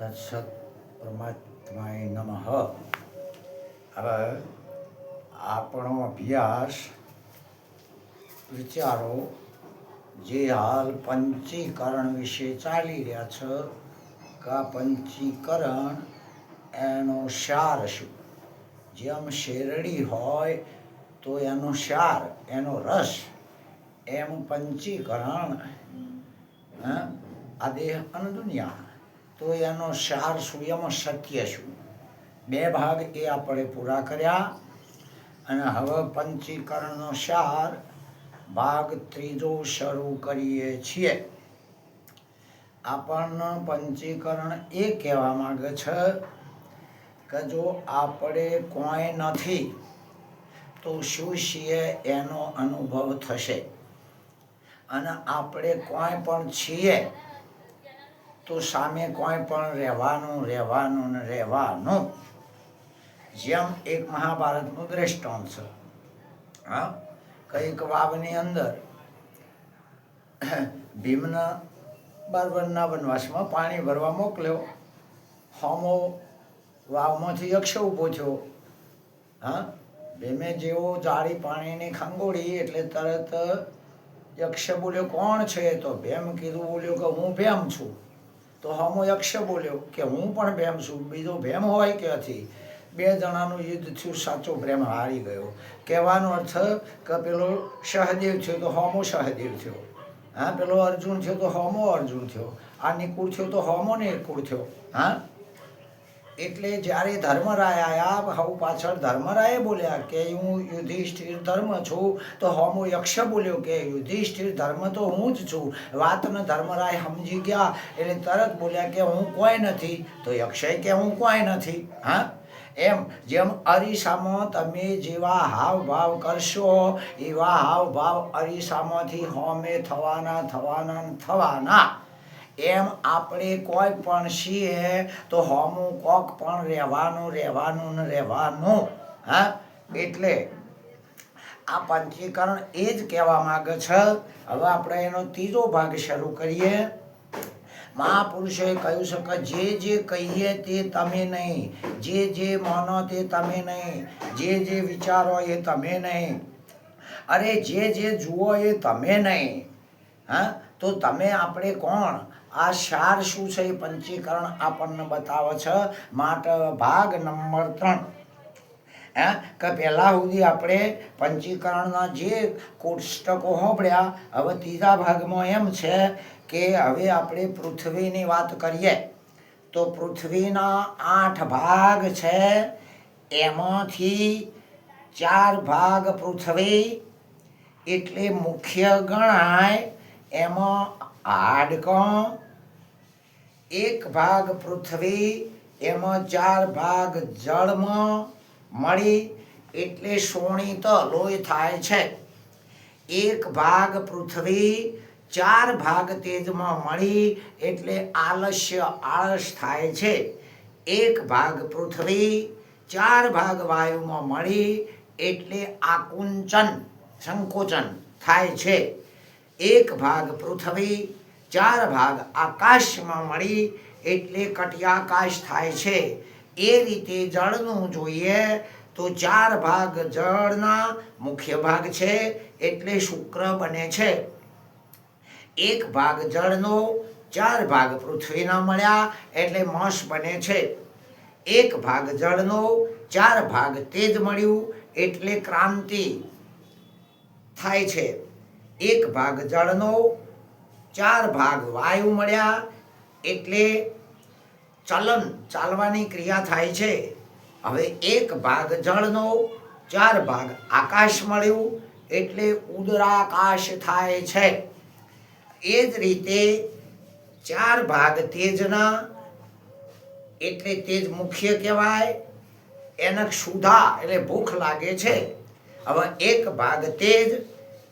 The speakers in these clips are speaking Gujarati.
તત્સત પરમાત્માએ નમઃ હવે આપણો અભ્યાસ વિચારો જે હાલ પંચીકરણ વિશે ચાલી રહ્યા છે કે પંચીકરણ એનો સાર શું જેમ શેરડી હોય તો એનો સાર એનો રસ એમ પંચીકરણ આ દેહ અને દુનિયા તો એનો સાર શું એમાં સત્ય શું? બે ભાગ એ આપણે પૂરા કર્યા. અને હવે પંચીકરણનો સાર ભાગ ત્રીજો શરૂ કરીએ છીએ. આપણને પંચીકરણ એ કહેવા માગે છે કે જો આપણે કોઈ નથી, તો શું છીએ એનો અનુભવ થશે? અને આપણે કોઈ પણ છીએ તો સામે કોઈ પણ રહેવાનું રહેવાનું ને રહેવાનું. જેમ એક મહાભારતનું દ્રષ્ટાંત છે. હા? કંઈક વાવની અંદર ભીમના બારબરના વનવાસમાં પાણી ભરવા મોકલ્યો. હોમો વાવમાંથી યક્ષ ઊભો થયો. હા? ભીમે જેવો જાળી પાણીની ખંગોળી એટલે તરત યક્ષ બોલ્યો, કોણ છે તો ભેમ કીધું, બોલ્યો કે હું ભેમ છું. તો હમો યક્ષ બોલ્યો કે હું પણ ભેમ છું, બીજો ભેમ હોય કે નથી બે જણાનું યુદ્ધ થયું, સાચો પ્રેમ હારી ગયો. કહેવાનો અર્થ કે પેલો સહદેવ થયો તો હોમો સહદેવ થયો. હા, પેલો અર્જુન થયો તો હોમો અર્જુન થયો. આ નિકુળ થયો તો હોમો નિકુળ થયો. હા? એટલે જ્યારે ધર્મરાય આવ્યા હવ પાછળ ધર્મરાયે બોલ્યા કે હું યુધિષ્ઠિર ધર્મ છું, તો હોમો યક્ષ બોલ્યો કે યુધિષ્ઠિર ધર્મ તો હું જ છું. વાતને ધર્મરાય સમજી ગયા, એટલે તરત બોલ્યા કે હું કોઈ નથી. તો યક્ષય કે હું કોઈ નથી, હા? એમ, જેમ અરીસામાં તમે જેવા હાવભાવ કરશો, એવા હાવભાવ અરીસામાંથી હોમે થવાના થવાના થવાના. એમ આપણે કોઈ પણ છીએ તો હોમું કોક પણ રહેવાનું રહેવાનું ને રહેવાનું. હા? એટલે આ પંચીકરણ એ જ કહેવા માંગે છે. હવે આપણે એનો ત્રીજો ભાગ શરૂ કરીએ. મહાપુરુષોએ કહ્યું છે કે જે જે કહીએ તે તમે નહીં, જે જે માનો તે તમે નહીં, જે જે વિચારો એ તમે નહીં. અરે જે જે જુઓ એ તમે નહીં. હા? તો તમે આપણે કોણ? આ સાર શું છે એ પંચીકરણ આપણને બતાવે છે. માટે ભાગ નંબર ત્રણ. હે? કે પહેલાં સુધી આપણે પંચીકરણના જે કોષ્ટકો સાંભળ્યા હવે ત્રીજા ભાગમાં એમ છે કે હવે આપણે પૃથ્વીની વાત કરીએ. તો પૃથ્વીના આઠ ભાગ છે. એમાંથી ચાર ભાગ પૃથ્વી. એટલે મુખ્ય ગણાય એમાં હાડકં એક ભાગ પૃથ્વી, એમાં ચાર ભાગ જળમાં મળી, એટલે શોણિત લોહી થાય છે. એક ભાગ પૃથ્વી, ચાર ભાગ તેજમાં મળી, એટલે આલસ્ય આળસ થાય છે. એક ભાગ પૃથ્વી, ચાર ભાગ વાયુમાં મળી, એટલે આકુંચન, સંકોચન થાય છે. એક ભાગ પૃથ્વી, ચાર ભાગ આકાશમાં મળી એટલે કટિયાકાશ થાય છે. એ રીતે જળનું જોઈએ તો ચાર ભાગ જળના મુખ્ય ભાગ છે એટલે શુક્ર બને છે. એક ભાગ જળનો, ચાર ભાગ પૃથ્વીના મળ્યા એટલે મસ બને છે. એક ભાગ જળનો, ચાર ભાગ તેજ મળ્યું એટલે ક્રાંતિ થાય છે. એક ભાગ જળનો, ચાર ભાગ વાયુ મળ્યા, એટલે ચલન ચાલવાની ક્રિયા થાય છે. હવે એક ભાગ જળનો, ચાર ભાગ આકાશ મળ્યું, એટલે ઉદરાકાશ થાય છે. એ જ રીતે ચાર ભાગ તેજના, એટલે તેજ મુખ્ય કહેવાય. એને ક્ષુધા એટલે ભૂખ લાગે છે. હવે એક ભાગ તેજ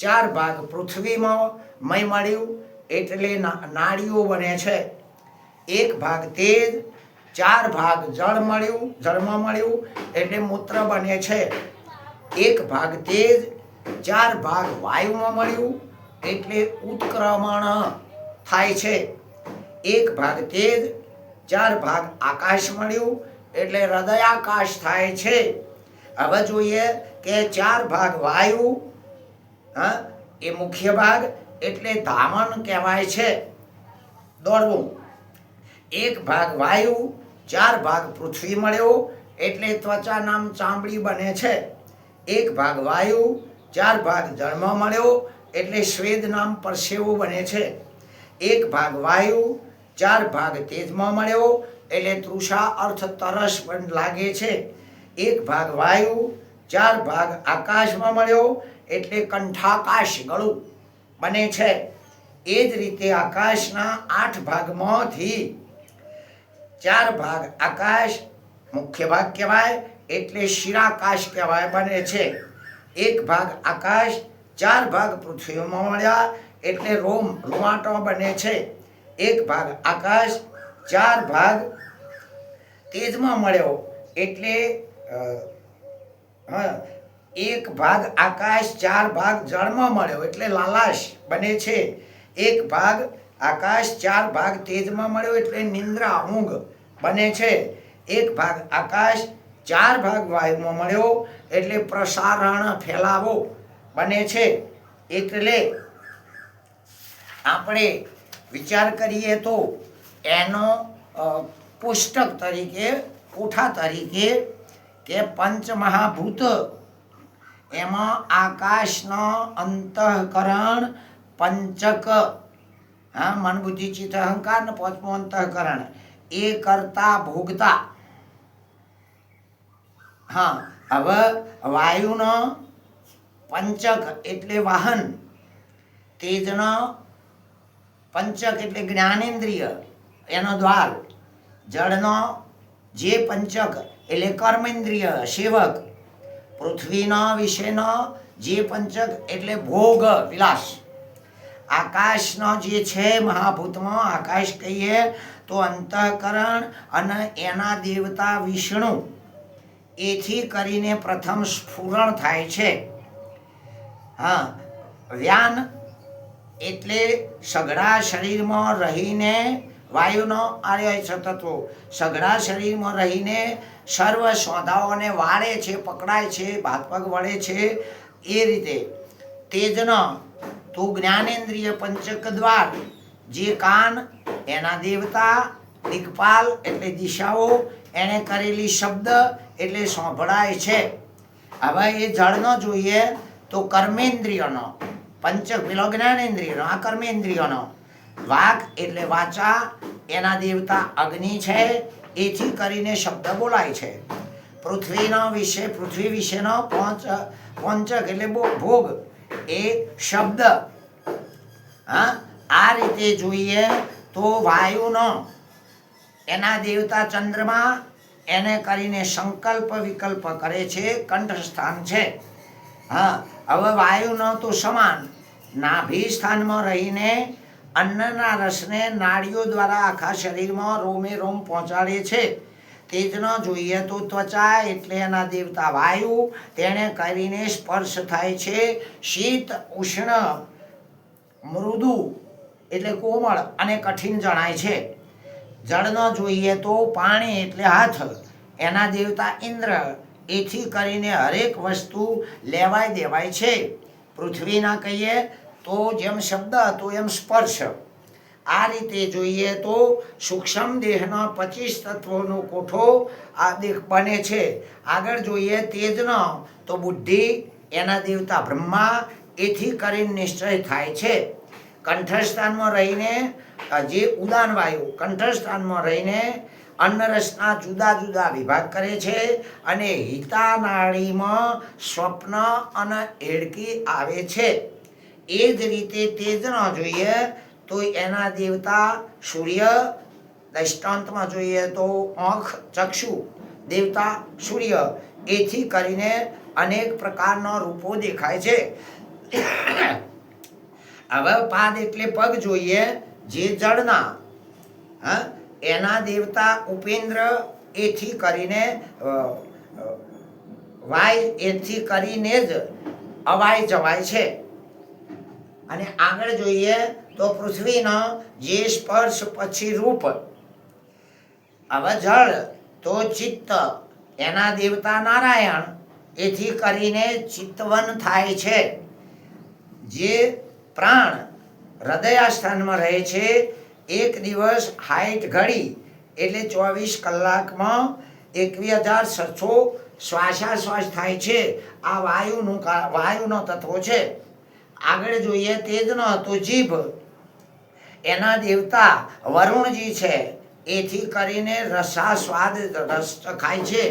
ચાર ભાગ પૃથ્વીમાં મય મળ્યું એટલે ના- નાડીઓ બને છે. એક ભાગ તેજ, ચાર ભાગ જળ મળ્યું, જળમાં મળ્યું એટલે મૂત્ર બને છે. એક ભાગ તેજ, ચાર ભાગ વાયુમાં મળ્યું એટલે ઉત્ક્રમણ થાય છે. એક ભાગ તેજ, ચાર ભાગ આકાશ મળ્યું એટલે હૃદયાકાશ થાય છે. હવે જોઈએ કે ચાર ભાગ વાયુ હા? એ મુખ્ય ભાગ એટલે ધામન કહેવાય છે. દોડવું. એક ભાગ વાયુ, ચાર ભાગ પૃથ્વી મળ્યો એટલે ત્વચા નામ ચામડી બને છે. એક ભાગ વાયુ, ચાર ભાગ જળમાં મળ્યો એટલે શ્વેદ નામ પરસેવો બને છે. એક ભાગ વાયુ, ચાર ભાગ તેજમાં મળ્યો એટલે તૃષા અર્થ તરસ પણ લાગે છે. એક ભાગ વાયુ, ચાર ભાગ આકાશમાં મળ્યો એટલે કંઠાકાશ ગળું બને છે. એ જ રીતે આકાશના આઠ ભાગમાંથી ચાર ભાગ આકાશ મુખ્ય ભાગ કહેવાય એટલે શિરાકાશ કહેવાય બને છે. એક ભાગ આકાશ, ચાર ભાગ પૃથ્વીમાં મળ્યા એટલે રોમ, રૂવાટો બને છે. એક ભાગ આકાશ, ચાર ભાગ તેજમાં મળ્યો એટલે હા એક ભાગ આકાશ, ચાર ભાગ જળમાં મળ્યો એટલે લાલાશ બને છે. એક ભાગ આકાશ, ચાર ભાગ તેજમાં મળ્યો એટલે નિંદ્રા, ઊંઘ બને છે. એક ભાગ આકાશ, ચાર ભાગ વાયુમાં મળ્યો એટલે પ્રસારણ, ફેલાવો બને છે. એટલે આપણે વિચાર કરીએ તો એનો પુસ્તક તરીકે, કોઠા તરીકે કે પંચમહાભૂત એમાં આકાશનો અંતઃકરણ પંચક, હા મન બુદ્ધિ ચિત્ત અહંકાર ને પાંચમું અંતઃકરણ. એ કરતા ભોગતા. હા, હવે વાયુનો પંચક એટલે વાહન, તેજનો પંચક એટલે જ્ઞાનેન્દ્રિય, એનો દ્વાર, જળનો જે પંચક એટલે કર્મેન્દ્રિય, સેવક પૃથ્વીનો, વિષયનો જે પંચક એટલે ભોગ વિલાસ. આકાશનો જે છે મહાભૂતમાં, આકાશ કહીએ તો અંતઃકરણ અને એના દેવતા વિષ્ણુ. એથી કરીને પ્રથમ સ્ફુરણ થાય છે. હા, વ્યાન એટલે સઘળા શરીરમાં રહીને વાયુનો આર્ય તત્વો સઘળા શરીરમાં રહીને સર્વ સોદાઓને વાળે છે, પકડાય છે ભાત પગ વળે છે, એ રીતે. તેજનો તો જ્ઞાનેન્દ્રિય પંચક દ્વાર, જે કાન, એના દેવતા, દિગપાલ એટલે દિશાઓ, એણે કરેલી શબ્દ એટલે સાંભળાય છે. હવે એ જળનો જોઈએ તો કર્મેન્દ્રિયનો, પંચક પેલો જ્ઞાનેન્દ્રિયનો, આ કર્મેન્દ્રિયનો. વાક એટલે વાચા, એના દેવતા અગ્નિ છે, એથી કરીને શબ્દ બોલાય છે. પૃથ્વીનો વિશે, પૃથ્વી વિશેનો પંચ, પંચક એટલે ભોગ, એ શબ્દ. હા, આ રીતે જોઈએ તો વાયુનો, એના દેવતા ચંદ્રમા, એને કરીને સંકલ્પ વિકલ્પ કરે છે, કંઠસ્થાન છે. હા, હવે વાયુનો તો સમાન. નાભી સ્થાનમાં રહીને અન્નના રસને નાડીઓ દ્વારા આખા શરીરમાં રોમે રોમ પહોંચાડે છે. તેજનો જોઈએ તો ત્વચા એટલે એના દેવતા વાયુ તેને કરીને સ્પર્શ થાય છે. શીત, ઉષ્ણ, મૃદુ એટલે કોમળ અને કઠિન જણાય છે. જળ ન જોઈએ તો પાણી એટલે હાથ. એના દેવતા ઇન્દ્ર એથી કરીને હરેક વસ્તુ લેવાય દેવાય છે. પૃથ્વીના કહીએ તો જેમ શબ્દ હતો એમ સ્પર્શ. આ રીતે જોઈએ તો સૂક્ષ્મ દેહના પચીસ તત્વોનો કોઠો આ દેહ બને છે. આગળ જોઈએ તેજનો, તો બુદ્ધિ, એના દેવતા બ્રહ્મા, એથી કરીને નિશ્ચય થાય છે. કંઠસ્થાનમાં રહીને જે ઉદાન વાયુ, કંઠસ્થાનમાં રહીને અન્નરસના જુદા જુદા વિભાગ કરે છે અને હિતાનાળીમાં સ્વપ્ન અને એડકી આવે છે. એ જ રીતે તેજનો જોઈએ તો એના દેવતા સૂર્ય દૃષ્ટાંતમાં જોઈએ તો આંખ, ચક્ષુ, દેવતા સૂર્ય, એથી કરીને અનેક પ્રકારના રૂપો દેખાય છે. હવે પાદ એટલે પગ જોઈએ, જે જળના, હા, એના દેવતા ઉપેન્દ્ર એથી કરીને વાય એથી કરીને જ અવાય જવાય છે. અને આગળ જોઈએ તો પૃથ્વીનો જે સ્પર્શ પછી રૂપ. હવે જળ તો ચિત્ત, એના દેવતા નારાયણ, એથી કરીને ચિત્તવન થાય છે. જે પ્રાણ હૃદયાસ્થાનમાં રહે છે, એક દિવસ હાઈટ ઘડી, એટલે ચોવીસ કલાકમાં એકવીસ હજાર છસો શ્વાસાશ્વાસ થાય છે. આ વાયુનું વાયુનો તત્વો છે. આગળ જોઈએ તે જ ન હતું જીભ. એના દેવતા વરુણજી છે. એથી કરીને રસા સ્વાદ રસ ખાય છે.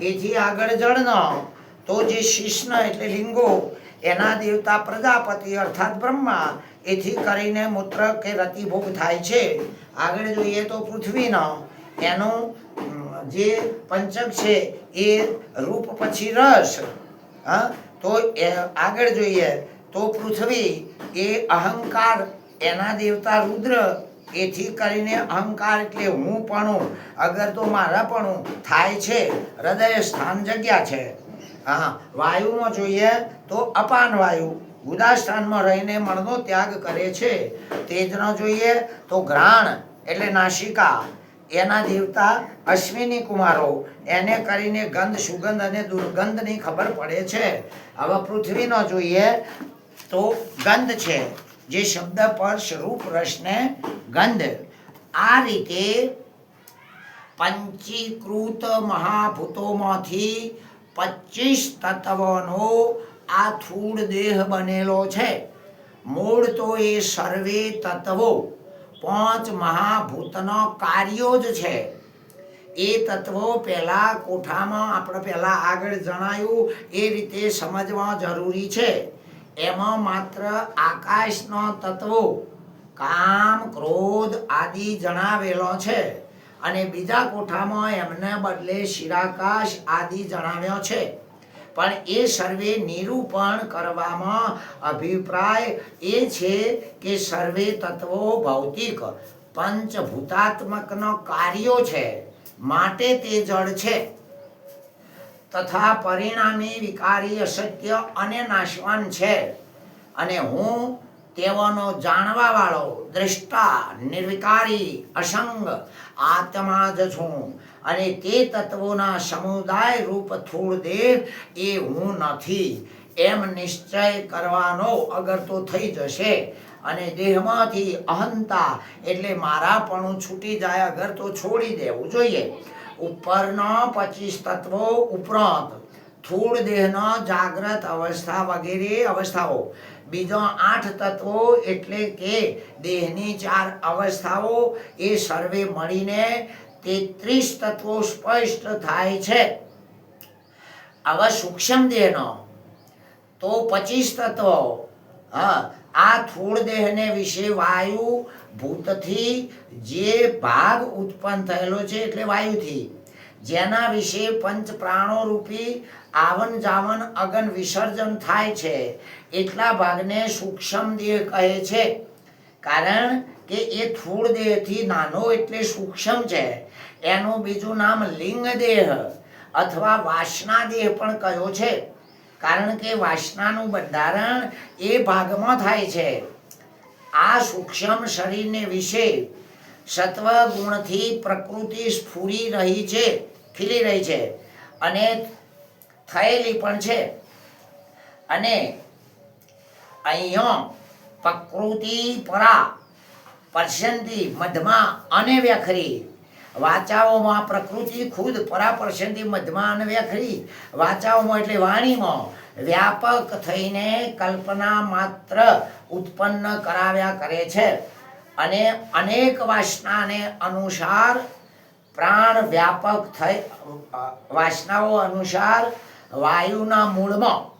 એથી આગળ જળનો તો જે શિષ્ણ એટલે લિંગો, એના દેવતા પ્રજાપતિ અર્થાત બ્રહ્મા, એથી કરીને મૂત્ર કે રતિભોગ થાય છે. આગળ જોઈએ તો પૃથ્વીનો એનું જે પંચક છે એ રૂપ પછી રસ. હા? તો આગળ જોઈએ તો પૃથ્વી એ અહંકાર, એના દેવતા રુદ્ર, એથી કરીને અહંકાર એટલે હું પણ અગર તો મારા પણ થાય છે, હૃદય સ્થાન જગ્યા છે. હા વાયુમાં જોઈએ તો અપાન વાયુ, ઉદાસ્થાનમાં રહીને મણનો ત્યાગ કરે છે. તેજનો જોઈએ તો ઘ્રાણ એટલે નાસિકા એના દેવતા અશ્વિની કુમારો, એને કરીને ગંધ સુગંધ અને દુર્ગંધની ખબર પડે છે. હવે પૃથ્વીનો જોઈએ તો ગંધ છે. જે શબ્દ સ્પર્શ રૂપ રસને ગંધ. આ રીતે પંચીકૃત મહાભૂતોમાંથી પચીસ તત્વોનો આ થૂળ દેહ બનેલો છે. મૂળ તો એ સર્વે તત્વો. પાંચ મહાભૂતનો કાર્યો જ છે. એ તત્વો પહેલાં કોઠામાં આપણે પહેલાં આગળ જણાયું, એ રીતે સમજવા જરૂરી છે. એમાં માત્ર આકાશનો તત્વો, કામ, ક્રોધ આદિ જણાવેલો છે. અને બીજા કોઠામાં એમને બદલે શિરાકાશ આદિ જણાવ્યો છે. પણ એ સર્વે નિરૂપણ કરવામાં અભિપ્રાય એ છે કે સર્વે તત્વો ભૌતિક, પંચભૂતાત્મકનો કાર્યો છે. માટે તે જળ છે. તથા પરિણામી વિકારી અસત્ય અને નાશવાન છે. અને હું તેઓનો જાણવા વાળો દ્રષ્ટા, નિર્વિકારી, અસંગ, આત્મા જ છું. અને તે તત્વોના સમુદાય રૂપ થોડ દેહ એ હું નથી. એમ નિશ્ચય કરવાનો અગર તો થઈ જશે. અને દેહમાંથી અહંતા એટલે મારાપણું છૂટી જાય અગર તો છોડી દેવું જોઈએ. ઉપરના પચીસ તત્વો ઉપરાંત સ્થૂળ દેહનો જાગ્રત અવસ્થા વગેરે અવસ્થાઓ. બીજો આઠ તત્વો એટલે કે દેહની ચાર અવસ્થાઓ એ સર્વે મળીને તેત્રીસ તત્વો સ્પષ્ટ થાય છે. આવા સૂક્ષ્મ દેહનો. તો પચીસ તત્વો. હા, આ થોડ દેહને વિશે વાયુ ભૂતથી જે ભાગ ઉત્પન્ન થયેલો છે એટલે વાયુથી. જેના વિશે પંચ પ્રાણો રૂપી આવન જાવન અગન વિસર્જન થાય છે. એટલા ભાગને સૂક્ષ્મ દેહ કહે છે. કારણ કે એ થૂળ દેહથી નાનો એટલે સૂક્ષ્મ છે. એનું બીજું નામ લિંગ દેહ અથવા વાસના દેહ પણ કયો છે. કારણ કે વાસનાનું બંધારણ એ ભાગમાં થાય છે. આ સૂક્ષ્મ શરીરને વિશે સત્વ ગુણથી પ્રકૃતિ સ્ફુરી રહી છે, ખીલી રહી છે અને થયેલી પણ છે. અને અહીંયા પ્રકૃતિ પરા પરસંતી મધમાં અને વ્યખરી. વાચાઓમાં પ્રકૃતિ ખુદ પરા પરસંતી મધમાં અને વ્યખરી. વાચાઓમાં એટલે વાણીમાં વ્યાપક થઈને કલ્પના માત્ર ઉત્પન્ન કરાવ્યા કરે છે. અને અનેક વાસનાને અનુસાર પ્રાણ વ્યાપક થઈ, વાસનાઓ અનુસાર વાયુના મૂળમાં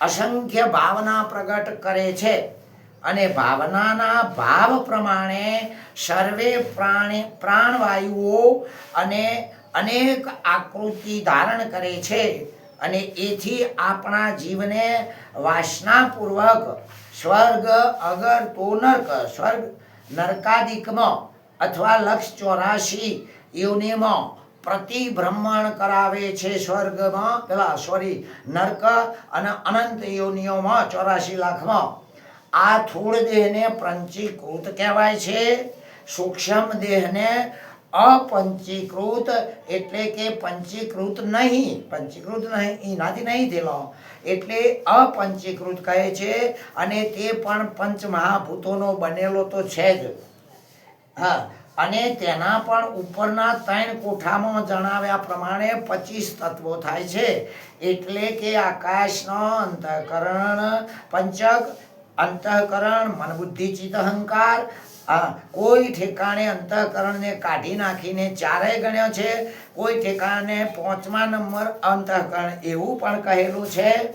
અસંખ્ય ભાવના પ્રગટ કરે છે. અને ભાવનાના ભાવ પ્રમાણે સર્વે પ્રાણી, પ્રાણવાયુઓ અને અનેક આકૃતિ ધારણ કરે છે. અને એથી આપણા જીવને વાસનાપૂર્વક સ્વર્ગ, અગર તો નર્ક, સ્વર્ગ નરકાદિકમાં અથવા લક્ષ ચોરાશી યોનિમાં પ્રતિભ્રમણ કરાવે છે સ્વર્ગમાં. પેલા સોરી નર્ક અને અનંત યોનિઓમાં ચોરાશી લાખમાં. આ થૂળ દેહને પ્રંચીકૃત કહેવાય છે. સૂક્ષ્મ દેહને અપંચીકૃત એટલે કે પંચીકૃત નહીં. પંચીકૃત નહીં, એનાથી નહીં થયેલો. એટલે અપંચીકૃત કહે છે અને તે પણ પંચ મહાભૂતોનો બનેલો તો છે જ. હા, અને તેના પણ ઉપરના ત્રણ કોઠામાં જણાવ્યા પ્રમાણે પચીસ તત્વો થાય છે. એટલે કે આકાશનો અંતઃકરણ પંચક, અંતઃકરણ મનબુદ્ધિ ચિત્ત અહંકાર આ કોઈ ઠેકાણે અંતઃકરણને કાઢી નાખીને ચારેય ગણ્યો છે. કોઈ ઠેકાણે પાંચમા નંબર અંતઃકરણ એવું પણ કહેલું છે.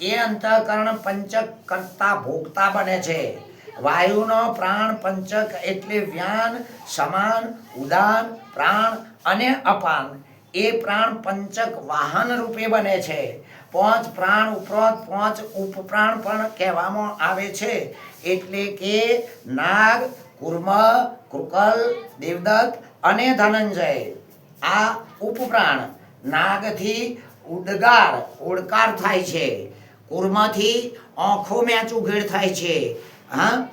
એ અંતઃકરણ પંચક કરતા ભોગતા બને છે. વાયુનો પ્રાણ પંચક એટલે વ્યાન, સમાન, ઉદાન, પ્રાણ અને અપાન. એ પ્રાણ પંચક વાહન રૂપે બને છે. પાંચ પ્રાણ ઉપરાંત પાંચ ઉપપ્રાણ પણ કહેવામાં આવે છે. એટલે કે નાગ, કુર્મ, કૃકલ, દેવદત્ત અને ધનંજય. આ ઉપપ્રાણ નાગથી ઉડગાર ઓડકાર થાય છે. કુર્મથી આંખો મેચ ઉઘેડ થાય છે. હા?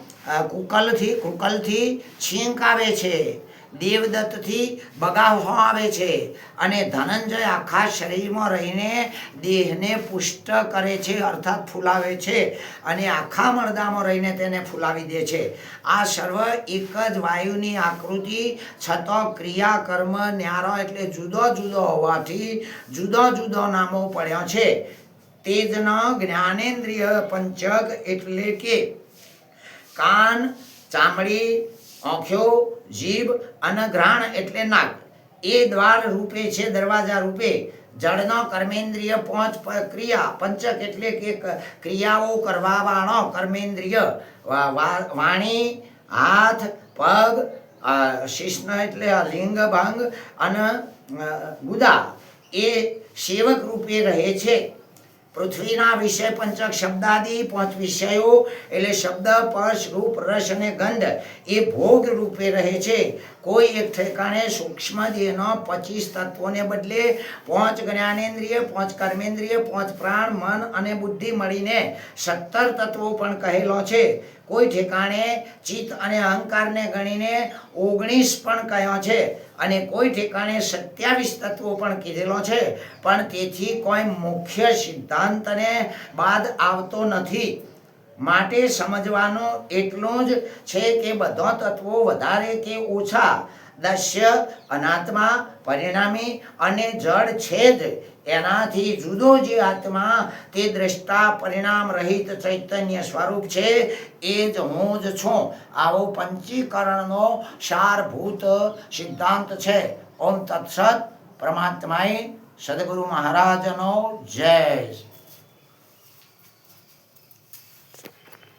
કુકલથી કુકલથી છીંક આવે છે. દેવદત્તથી બગાવવા આવે છે અને ધનંજય આખા શરીરમાં રહીને દેહને પુષ્ટ કરે છે, અર્થાત ફૂલાવે છે અને આખા મળદામાં રહીને તેને ફૂલાવી દે છે. આ સર્વ એક જ વાયુની આકૃતિ છતાં ક્રિયા કર્મ ન્યારો એટલે જુદો જુદો હોવાથી જુદો જુદો નામો પડ્યો છે. તેજનો જ્ઞાનેન્દ્રિય પંચક એટલે કે કાન, ચામડી આંખો જીભ અને ઘ્રાણ એટલે નાક. એ દ્વાર રૂપે છે, દરવાજા રૂપે. જળનો કર્મેન્દ્રિય પાંચ ક્રિયા, પંચક એટલે કે ક્રિયાઓ કરવા વાળો કર્મેન્દ્રિય વાણી, હાથ, પગ શિષ્ણ એટલે લિંગ, ભંગ અને ગુદા. એ સેવક રૂપે રહે છે. પૃથ્વીના વિષય પંચક શબ્દાદિ પાંચ વિષયો એટલે શબ્દ સ્પર્શ રૂપ, રસ અને ગંધ એ ભોગ રૂપે રહે છે. કોઈ એક ઠેકાણે સૂક્ષ્મ પચીસ તત્વોને બદલે પાંચ જ્ઞાનેન્દ્રિય, પાંચ કર્મેન્દ્રિય, પાંચ પ્રાણ, મન અને બુદ્ધિ મળીને સત્તર તત્વો પણ કહેલો છે. કોઈ ઠેકાણે ચિત્ત અને અહંકારને ગણીને ઓગણીસ પણ કહ્યો છે અને કોઈ ઠેકાણે સત્યાવીસ તત્વો પણ કીધેલો છે. પણ તેથી કોઈ મુખ્ય સિદ્ધાંતને બાદ આવતો નથી. માટે સમજવાનું એટલું જ છે કે બધા તત્વો વધારે કે ઓછા, દશ્ય, અનાત્મા, પરિણામી અને જડ છે જ. એનાથી જુદો જે આત્મા તે દ્રષ્ટા પરિણામ રહિત ચૈતન્ય સ્વરૂપ છે, એ જ હું જ છું. આવો પંચીકરણનો સારભૂત સિદ્ધાંત છે. ઓમ તત્સત પરમાત્માએ સદગુરુ મહારાજનો જય.